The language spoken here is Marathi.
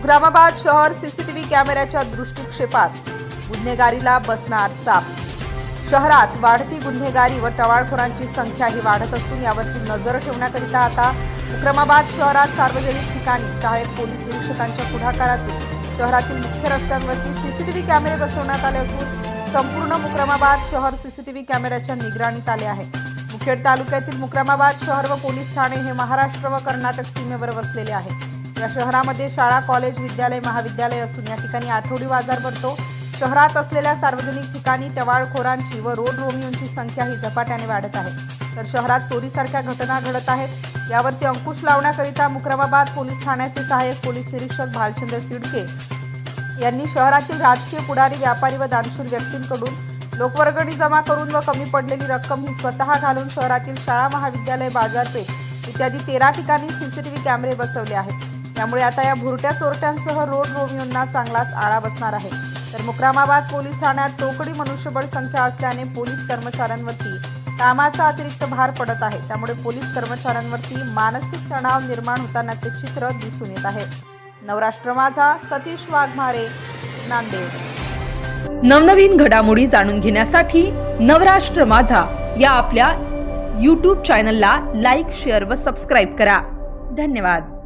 मुक्रामाबाद शहर सीसीटीव्ही कॅमेऱ्याच्या दृष्टिक्षेपात गुन्हेगारीला बसणार चाप. शहरात वाढती गुन्हेगारी व टवाळखोरांची संख्याही वाढत असून यावरती नजर ठेवण्याकरिता आता उक्रमाबाद शहरात सार्वजनिक ठिकाणी सहाय्यक पोलीस निरीक्षकांच्या पुढाकारातून शहरातील मुख्य रस्त्यांवरती सीसीटीव्ही कॅमेरे बसवण्यात आले असून संपूर्ण मुक्रमाबाद शहर सीसीटीव्ही कॅमेऱ्याच्या निगराणीत आले आहे. मुखेड तालुक्यातील मुक्रमाबाद शहर व पोलीस ठाणे हे महाराष्ट्र व कर्नाटक सीमेवर वसलेले आहे. या शहरामध्ये शाळा कॉलेज विद्यालय महाविद्यालय असून या ठिकाणी आठवडी बाजार भरतो. शहरात असलेल्या सार्वजनिक ठिकाणी टवाळखोरांची व रोड रोमियोंची संख्या ही झपाट्याने वाढत आहे. तर शहरात चोरीसारख्या घटना घडत आहेत. यावरती अंकुश लावण्याकरिता मुक्रमाबाद पोलीस ठाण्याचे सहाय्यक पोलीस निरीक्षक भालचंद्र तिडके यांनी शहरातील राजकीय पुढारी व्यापारी व दानशूर व्यक्तींकडून लोकवर्गणी जमा करून व कमी पडलेली रक्कम ही स्वतः घालून शहरातील शाळा महाविद्यालय बाजारपेठ इत्यादी तेरा ठिकाणी सीसीटीव्ही कॅमेरे बसवले आहेत. त्यामुळे आता या भुरट्या चोरट्यांसह रोड रोमियोंना चांगलाच आळा बसणार आहे. तर मुक्रामाबाद पोलीस ठाण्यात तोकडी मनुष्यबळ संख्या असल्याने पोलीस कर्मचाऱ्यांवरती कामाचा अतिरिक्त भार पडत आहे. त्यामुळे पोलीस कर्मचाऱ्यांवरती मानसिक तणाव निर्माण होतानाचे चित्र दिसून येत आहे. नवराष्ट्र माझा सतीश वाघमारे नांदेड. नवनवीन घडामोडी जाणून घेण्यासाठी नवराष्ट्र माझा या आपल्या यूट्यूब चॅनलला लाईक शेअर व सबस्क्राईब करा. धन्यवाद.